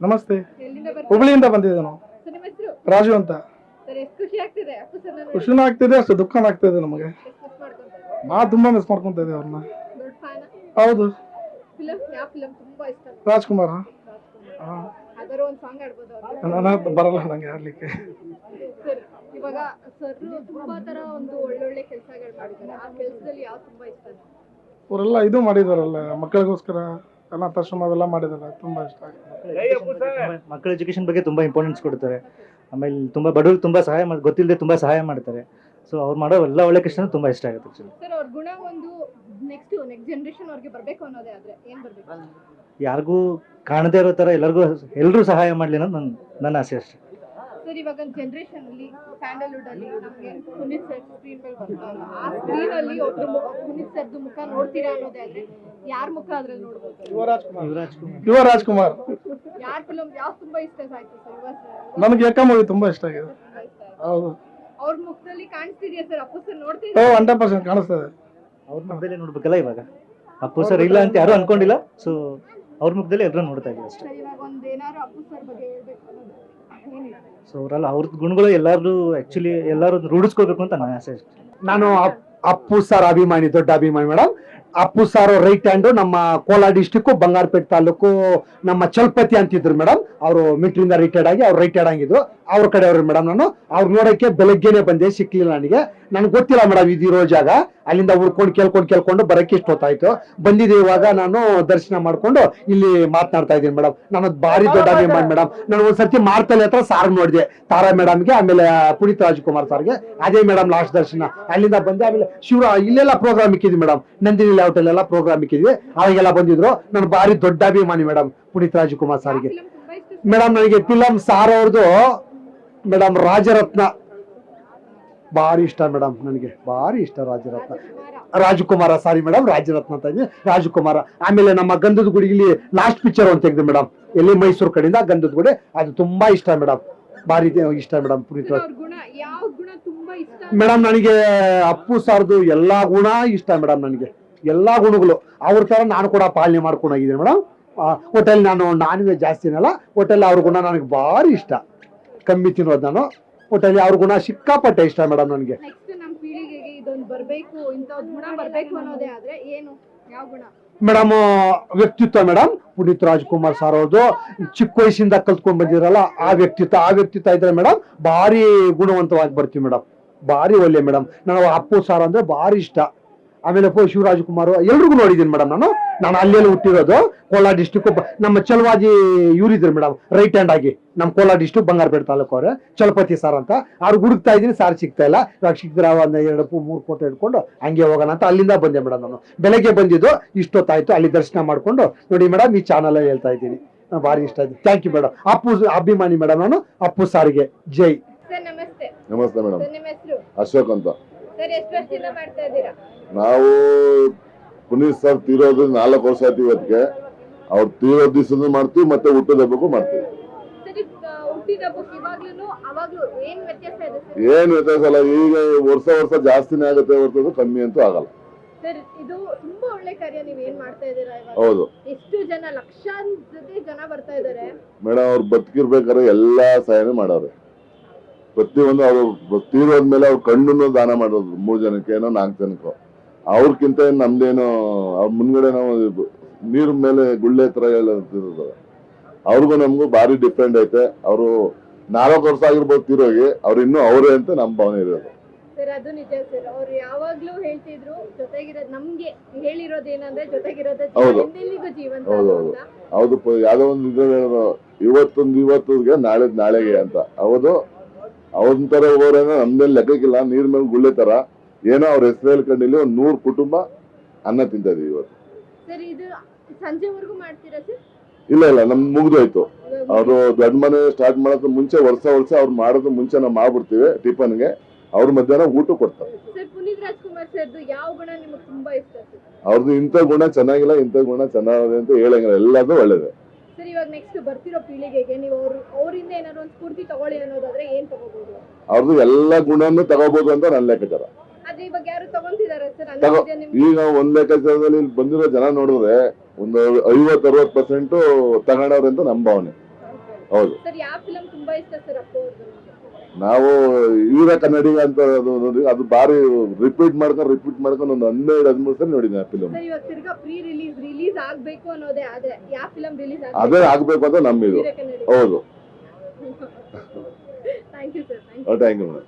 ನಮಸ್ತೆ. ಹುಬ್ಳಿಯಿಂದ ಬಂದಿದ್ದೆ ನಾವು. ರಾಜು ಅಂತ. ಖುಷಿನೂ ಆಗ್ತಿದೆ ಅಷ್ಟು ದುಃಖನೂ ಆಗ್ತಿದೆ ನಮಗೆ. ನಾ ತುಂಬಾ ಮಿಸ್ ಮಾಡ್ಕೊಂತ ಇದ್ದೆ ಅವ್ರನ್ನ. ಹೌದು. ರಾಜ್ಕುಮಾರ. ಬರಲ್ಲ ನಂಗೆ ಆಡ್ಲಿಕ್ಕೆ ಅವರೆಲ್ಲ ಇದು ಮಾಡಿದಾರಲ್ಲ ಮಕ್ಕಳಿಗೋಸ್ಕರ. ಅನಾಥಾಶ್ರಮ ಅವೆಲ್ಲ ತುಂಬ ತುಂಬಾ ಇಷ್ಟ ಆಗಿದೆ. ಮಕ್ಕಳ ಎಜುಕೇಶನ್ ಬಗ್ಗೆ ತುಂಬಾ ಇಂಪಾರ್ಟೆನ್ಸ್ ಕೊಡ್ತಾರೆ. ಆಮೇಲೆ ತುಂಬಾ ಬಡವ್ರಿಗೆ ತುಂಬಾ ಸಹಾಯ ಮಾಡಿ ಗೊತ್ತಿಲ್ಲದೆ ತುಂಬಾ ಸಹಾಯ ಮಾಡ್ತಾರೆ. ಸೊ ಅವ್ರು ಮಾಡೋ ಎಲ್ಲ ಒಳ್ಳೆ ಕೆಲಸ ತುಂಬಾ ಇಷ್ಟ ಆಗುತ್ತೆ ಆಕ್ಚುಲಿ ಸರ್ ಅವ್ರ ಗುಣ ಒಂದು ನೆಕ್ಸ್ಟ್ ನೆಕ್ಸ್ಟ್ ಜನರೇಷನ್ ಅವ್ರಿಗೆ ಬರ್ಬೇಕು ಅನ್ನೋದೇ ಆದ್ರೆ ಏನ್ ಬರ್ಬೇಕು? ಯಾರಿಗೂ ಕಾಣದೇ ಇರೋ ತರ ಎಲ್ಲರಿಗೂ ಎಲ್ಲರೂ ಸಹಾಯ ಮಾಡ್ಲಿ ಅನ್ನೋದು ನನ್ನ ನನ್ನ ಆಸೆ ಅಷ್ಟೇ. ಸರ್ ಇವಾಗ ಜನರೇಷನ್ ಅಲ್ಲಿ ಸ್ಯಾಂಡಲ್ವುಡ್ ಅಲ್ಲಿ ನಮಗೆ ಪುನೀತ್ ಸರ್ ಸ್ಕ್ರೀನ್ ಮೇಲೆ ಬರ್ತಾರಲ್ಲ ಆ ಸ್ಕ್ರೀನ್ ಅಲ್ಲಿ ಒಬ್ರು ಪುನೀತ್ ಸರ್ದು ಮುಖ ನೋಡ್ತೀರಾ ಅನ್ನೋದೇ ಆದ್ರೆ ಯಾರ ಮುಖ ಅದ್ರಲ್ಲಿ ನೋಡ್ಬೋದು? ಯುವರಾಜ್ ಕುಮಾರ್ ಯುವರಾಜ್ ಕುಮಾರ್ ಯಾರ ಫಿಲಮ್ ಯಾವ್ದು ತುಂಬಾ ಇಷ್ಟ ಆಯ್ತು ಸರ್ ಯುವರಾಜ್ ನನಗೆ ಏಕ ಮೂವಿ ತುಂಬಾ ಇಷ್ಟ ಆಗಿದೆ ಹೌದು. ಅವ್ರ ಮುಖದಲ್ಲಿ ಕಾಣಿಸ್ತಿದ್ಯಾ ಸರ್ ಅಪ್ಪು ಸರ್ ಓ ನೋಡ್ತಿದ್ಯಾ ಹಂಡ್ರೆಡ್ ಪರ್ಸೆಂಟ್ ಕಾಣಿಸ್ತದೆ ಅವ್ರ ಮುಖದಲ್ಲಿ ನೋಡ್ಬೇಕಲ್ಲ ಇವಾಗ? ಅಪ್ಪು ಸರ್ ಇಲ್ಲ ಅಂತ ಯಾರು ಅನ್ಕೊಂಡಿಲ್ಲ ಸೊ ಅವ್ರ ಮುಖದಲ್ಲಿ ಎಲ್ಲರೂ ನೋಡ್ತಾ ಇದ್ದೀವಿ ಅಷ್ಟೇ. ಇವಾಗ ಒಂದ್ ಏನಾದ್ರು ಅಪ್ಪು ಸರ್ ಬಗ್ಗೆ ಸೊ ಅವರೆಲ್ಲ ಅವ್ರದ್ದು ಗುಣಗಳು ಎಲ್ಲಾರು ಆಕ್ಚುಲಿ ಎಲ್ಲರೂ ರೂಢಿಸ್ಕೋಬೇಕು ಅಂತ ನನ್ನ ಆಸೆ ನಾನು ಅಪ್- ಅಪ್ಪು ಸರ್ ಅಭಿಮಾನಿ, ದೊಡ್ಡ ಅಭಿಮಾನಿ ಮೇಡಮ್ ಅಪ್ಪು ಸಾರು ರೈಟ್ ಹ್ಯಾಂಡ್ ನಮ್ಮ ಕೋಲಾರ ಡಿಸ್ಟಿಕ್ ಬಂಗಾರಪೇಟೆ ತಾಲೂಕು ನಮ್ಮ ಚಲ್ಪತಿ ಅಂತಿದ್ರು ಮೇಡಮ್ ಅವರು ಮಿಲಿಟರಿಯಿಂದ ರಿಟೈರ್ಡ್ ಆಗಿ ಅವ್ರು ರಿಟೈರ್ಡ್ ಆಗಿದ್ರು ಅವ್ರ ಕಡೆ ಅವ್ರು ಮೇಡಮ್ ನಾನು. ಅವ್ರು ನೋಡಕ್ಕೆ ಬೆಳಗ್ಗೆನೆ ಬಂದೆ ಸಿಕ್ಲಿಲ್ಲ ನನಗೆ. ನನಗೆ ಗೊತ್ತಿಲ್ಲ ಮೇಡಮ್ ಇದಿರೋ ಜಾಗ. ಅಲ್ಲಿಂದ ಹುಡ್ಕೊಂಡು ಕೇಳ್ಕೊಂಡು ಕೇಳ್ಕೊಂಡು ಬರಕ್ಕೆ ಇಷ್ಟು ಹೊತ್ತಾಯ್ತು ಬಂದಿದೆ ಇವಾಗ ನಾನು ದರ್ಶನ ಮಾಡ್ಕೊಂಡು ಇಲ್ಲಿ ಮಾತನಾಡ್ತಾ ಇದ್ದೀನಿ ಮೇಡಮ್ ನಾನು ಭಾರಿ ದೊಡ್ಡ ಅಭಿಮಾನಿ ಮೇಡಮ್ ನಾನು ಒಂದ್ಸರ್ತಿ ಮಾರ್ತಲೆ ಹತ್ರ ಸಾರ್ ನೋಡಿದೆ. ತಾರಾ ಮೇಡಮ್ಗೆ ಆಮೇಲೆ ಪುನೀತ್ ರಾಜ್ಕುಮಾರ್ ಸಾರ್ಗೆ ಅದೇ ಮೇಡಮ್ ಲಾಸ್ಟ್ ದರ್ಶನ. ಅಲ್ಲಿಂದ ಬಂದೆ ಆಮೇಲೆ ಶಿವ ಇಲ್ಲೆಲ್ಲ ಪ್ರೋಗ್ರಾಮ್ ಇಕ್ಕಿದ್ವಿ ಮೇಡಮ್ ನಂದಿನಿ ಲೇಔಟ್ ಎಲ್ಲ ಪ್ರೋಗ್ರಾಮ್ ಇಕ್ಕಿದ್ವಿ. ಅವಾಗೆಲ್ಲ ಬಂದಿದ್ರು. ನಾನು ಭಾರಿ ದೊಡ್ಡ ಅಭಿಮಾನಿ ಮೇಡಮ್ ಪುನೀತ್ ರಾಜ್ಕುಮಾರ್ ಸಾರಿಗೆ. ಮೇಡಮ್ ನನಗೆ ಫಿಲಂ ಸಾರ್ ಅವ್ರದ್ದು ಮೇಡಮ್ ರಾಜರತ್ನ. ಭಾರಿ ಇಷ್ಟ ಮೇಡಮ್ ನನಗೆ ಭಾರಿ ಇಷ್ಟ ರಾಜರತ್ನ. ರಾಜಕುಮಾರ. ಸಾರಿ ಮೇಡಮ್ ರಾಜರತ್ನ ಅಂತ ಇದ್ದೀನಿ ರಾಜಕುಮಾರ. ಆಮೇಲೆ ನಮ್ಮ ಗಂಧದ ಗುಡಿಲಿ ಲಾಸ್ಟ್ ಪಿಕ್ಚರ್ ಅಂತ ತೆಗೆದು ಮೇಡಮ್ ಎಲ್ಲಿ ಮೈಸೂರು ಕಡೆಯಿಂದ ಗಂಧದ ಗುಡಿ. ಅದು ತುಂಬಾ ಇಷ್ಟ ಮೇಡಮ್ ಭಾರಿ ಇಷ್ಟ ಮೇಡಮ್ ಪುನೀತ್ ಮೇಡಮ್ ನನಗೆ ಅಪ್ಪು ಸಾರ್ದು ಎಲ್ಲಾ ಗುಣ ಇಷ್ಟ ಮೇಡಮ್ ನನಗೆ. ಎಲ್ಲಾ ಗುಣಗಳು ಅವ್ರ ಥರ ನಾನು ಕೂಡ ಪಾಲನೆ ಮಾಡ್ಕೊಂಡು ಹೋಗಿದ್ದೀನಿ ಮೇಡಮ್ ಹೋಟೆಲ್ ನಾನು ನಾನ್ ವೆಜ್ ಜಾಸ್ತಿನಲ್ಲ ಹೋಟೆಲ್ ಅವ್ರ ಗುಣ ನನಗೆ ಭಾರಿ ಇಷ್ಟ. ಕಮ್ಮಿ ತಿನ್ನೋದು ನಾನು. ಹೋಟೆಲ್ ಅವ್ರ ಗುಣ ಸಿಕ್ಕಾಪಟ್ಟೆ ಇಷ್ಟ ಮೇಡಮ್ ನನಗೆ. ಮೇಡಮ್ ವ್ಯಕ್ತಿತ್ವ ಮೇಡಮ್ ಪುನೀತ್ ರಾಜ್ಕುಮಾರ್ ಸರ್ ಅವ್ರದ್ದು. ಚಿಕ್ಕ ವಯಸ್ಸಿಂದ ಕಲ್ತ್ಕೊಂಡ್ ಬಂದಿರಲ್ಲ ಆ ವ್ಯಕ್ತಿತ್ವ ಆ ವ್ಯಕ್ತಿತ್ವ ಇದ್ರೆ ಮೇಡಮ್ ಭಾರಿ ಗುಣವಂತವಾಗಿ ಬರ್ತೀವಿ ಮೇಡಮ್ ಭಾರಿ ಒಳ್ಳೆ ಮೇಡಮ್ ನಾವು ಅಪ್ಪು ಸಾರ್ ಅಂದ್ರೆ ಭಾರಿ ಇಷ್ಟ. ಆಮೇಲೆ ಪೋ ಶಿವರಾಜಕುಮಾರ್ ಎಲ್ರಿಗೂ ನೋಡಿದ್ದೀನಿ ಮೇಡಮ್ ನಾನು. ನಾನು ಅಲ್ಲೆಲ್ಲ ಹುಟ್ಟಿರೋದು ಕೋಲಾರ ಡಿಸ್ಟಿಕ್ ನಮ್ಮ ಚಲವಾಜಿ ಇವರಿದ್ರು ಮೇಡಮ್ ರೈಟ್ ಹ್ಯಾಂಡ್ ಆಗಿ ನಮ್ಮ ಕೋಲಾರ ಡಿಸ್ಟಿಕ್ ಬಂಗಾರಪೇಟೆ ತಾಲೂಕು ಅವ್ರೆ ಚಲಪತಿ ಸರ್ ಅಂತ. ಅವ್ರು ಹುಡುಕ್ತಾ ಇದ್ದೀನಿ ಸಾರ್ ಸಿಗ್ತಾ ಇಲ್ಲ. ಇವಾಗ ಸಿಕ್ಕಿದ್ರೆ ಒಂದು ಎರಡು ಪು- ಮೂರು ಫೋಟೋ ಹಿಡ್ಕೊಂಡು ಹಂಗೆ ಹೋಗೋಣ ಅಂತ ಅಲ್ಲಿಂದ ಬಂದೆ ಮೇಡಮ್ ನಾನು. ಬೆಳಗ್ಗೆ ಬಂದಿದ್ದು ಇಷ್ಟೊತ್ತಾಯ್ತು ಅಲ್ಲಿ ದರ್ಶನ ಮಾಡಿಕೊಂಡು ನೋಡಿ ಮೇಡಮ್ ಈ ಚಾನಲ್ ಹೇಳ್ತಾ ಇದ್ದೀನಿ. ನಾನು ಭಾರಿ ಇಷ್ಟ ಆಯ್ತು. ಥ್ಯಾಂಕ್ ಯು ಮೇಡಮ್ ಅಪ್ಪು ಅಭಿಮಾನಿ ಮೇಡಮ್ ನಾನು ಅಪ್ಪು ಸಾರಿಗೆ ಜೈ. ಸರ್ ನಮಸ್ತೆ. ನಮಸ್ತೆ ಮೇಡಮ್ ನಿಮ್ಮ ಹೆಸರು? ಅಶೋಕ್ ಅಂತ. ನಾವು ಪುನೀತ್ ಸರ್ ತೀರೋದ್ರಿಂದ ನಾಲ್ಕು ವರ್ಷ ಆಯ್ತು ಇವತ್ತಿಗೆ. ಅವ್ರು ತೀರೋ ದಿವಸ ಮಾಡ್ತೀವಿ ಮತ್ತೆ ಹುಟ್ಟದ ಹಬ್ಬಕ್ಕೂ ಮಾಡ್ತೀವಿ. ಏನ್ ವ್ಯತ್ಯಾಸ ಅಲ್ಲ ಈಗ ವರ್ಷ ವರ್ಷ ಜಾಸ್ತಿನೇ ಆಗುತ್ತೆ ಹೊರತು ಕಮ್ಮಿ ಅಂತೂ ಆಗಲ್ಲ. ಇದು ತುಂಬಾ ಒಳ್ಳೆ ಕಾರ್ಯ ನೀವ್ ಏನ್ ಮಾಡ್ತಾ ಇದ್ದೀರಾ ಇವಾಗ? ಹೌದು. ಎಷ್ಟು ಜನ ಲಕ್ಷಾಂತರ ಜನ ಬರ್ತಾ ಇದಾರೆ ಮೇಡಮ್ ಅವ್ರು ಬದುಕಿರ್ಬೇಕಾದ್ರೆ ಎಲ್ಲಾ ಸಹಾಯನೂ ಮಾಡವ್ರೆ. ಪ್ರತಿಯೊಂದು ಅವರು ತೀರೋದ್ಮೇಲೆ ಅವ್ರು ಕಣ್ಣನ್ನು ದಾನ ಮಾಡೋದು ಮೂರು ಜನಕ್ಕೆ ಏನೋ ನಾಲ್ಕು ಜನಕ್ಕೋ. ಅವ್ರಕ್ಕಿಂತ ನಮ್ದೇನು ಅವ್ರ ಮುಂದ್ಗಡೆ ನಾವು ನೀರ್ ಮೇಲೆ ಗುಳ್ಳೆ ತರ ಹೇಳೋದು ಅವ್ರಿಗೂ ನಮಗೂ ಭಾರಿ ಡಿಪೆಂಡ್ ಐತೆ. ಅವರು ನಾಲ್ಕು ವರ್ಷ ಆಗಿರ್ಬೋದು ತೀರೋಗಿ ಅವ್ರು ಇನ್ನೂ ಅವರೇ ಅಂತ ನಮ್ಮ ಭಾವನೆ ಇರೋದು. ಸರ್ ಅದು ನಿಜ ಸರ್. ಅವ್ರು ಯಾವಾಗ್ಲೂ ಹೇಳ್ತಿದ್ರು ಜೊತೆಗಿರೋದ್ ನಮ್ಗೆ ಹೇಳಿರೋದು ಏನಂದ್ರೆ ಜೊತೆಗಿರೋದು ಹೌದು. ಜೀವಂತ ಹೌದು, ಹೌದು. ಅಂತ ಹೌದು ಪ- ಯಾವ್ದೋ ಒಂದು ಇದ್ರಲ್ಲಿ ಹೇಳೋದು ಇವತ್ತೊಂದು ಇವತ್ತಿಗೆ ನಾಳೆ ನಾಳೆಗೆ ಅಂತ. ಹೌದು. ಅವನ ಹೋಗೋರೇನೋ ನಮ್ದೇನು ಲೆಕ್ಕಕ್ಕಿಲ್ಲ ನೀರ್ ಮೇಲೆ ಗುಳ್ಳೆ ತರ. ಏನೋ ಅವ್ರ ಹೆಸರು ಹೇಳ್ಕೊಂಡಿಲ್ಲಿ ಒಂದ್ ನೂರ್ ಕುಟುಂಬ ಅನ್ನ ತಿಂತಾ ಇದೀವಿ ಇವತ್ತು ಇಲ್ಲ ಇಲ್ಲ ನಮ್ ಮುಗ್ದೋಯ್ತು. ಅವರು ದೊಡ್ಡ ಮನೆ ಸ್ಟಾರ್ಟ್ ಮಾಡೋದ್ರ ಮುಂಚೆ ವರ್ಷ ವರ್ಷ ಅವ್ರು ಮಾಡೋದ್ರ ಮುಂಚೆ ನಾವು ಮಾಡ್ಬಿಡ್ತೀವಿ ಟಿಫನ್ಗೆ. ಅವ್ರ ಮಧ್ಯಾಹ್ನ ಊಟ ಕೊಡ್ತಾರೆ. ಅವ್ರದ್ದು ಇಂಥ ಗುಣ ಚೆನ್ನಾಗಿಲ್ಲ ಇಂಥ ಗುಣ ಚೆನ್ನಾಗಿದೆ ಅಂತ ಹೇಳಂಗಿಲ್ಲ. ಎಲ್ಲದೂ ಒಳ್ಳೇದೆ. ಇವಾಗ ನೆಕ್ಸ್ಟ್ ಬರ್ತಿರೋ ಪೀಳಿಗೆಗೆ ನೀವು ಅವ್ರು ಅವರಿಂದ ಏನಾದ್ರು ಒಂದು ಸ್ಫೂರ್ತಿ ತಗೊಳ್ಳಿ ಅನ್ನೋದಾದ್ರೆ ಏನ್ ತಗೋಬಹುದು ಅವ್ರದ್ದು ಎಲ್ಲ ಗುಣನೂ ತಗೋಬಹುದು ಅಂತ ನನ್ನ ಲೆಕ್ಕಾಚಾರ. ಆದ್ರೆ ಇವಾಗ ಯಾರು ಸರ್? ತಗೋ- ಅನ್ನೋದಿದೆ ನಿಮ್ಗೆ ಈಗ ಒಂದ್ ಲೆಕ್ಕಾಚಾರದಲ್ಲಿ ಇಲ್ಲಿ ಬಂದಿರೋ ಜನ ನೋಡಿದ್ರೆ ಒಂದು ಐವತ್ ಅರವತ್ ಪರ್ಸೆಂಟ್ ತಗೊಂಡವ್ರೆ ಅಂತ ನಮ್ಮ ಭಾವನೆ. ಹೌದು. ಸರ್ ಯಾವ ಫಿಲಂ ತುಂಬಾ ಇಷ್ಟ ಸರ್ ಅಪ್ಪು ಅವ್ರದ್ದು ನಾವು ಈಗ ಕನ್ನಡಿಗ ಅಂತ ಅದು ನೋಡಿ ಅದು ಬಾರಿ ರಿಪೀಟ್ ಮಾಡ್ಕೊಂಡು ರಿಪೀಟ್ ಮಾಡ್ಕೊಂಡು ಒಂದು ಹನ್ನೆರಡು ಹದಿಮೂರು ಸಲ ನೋಡಿದ್ದೆ ಆ ಫಿಲಮ್ ಅದೇ ಆಗ್ಬೇಕು ಅಂತ ನಮ್ಮಿದು. ಹೌದು. Thank you madam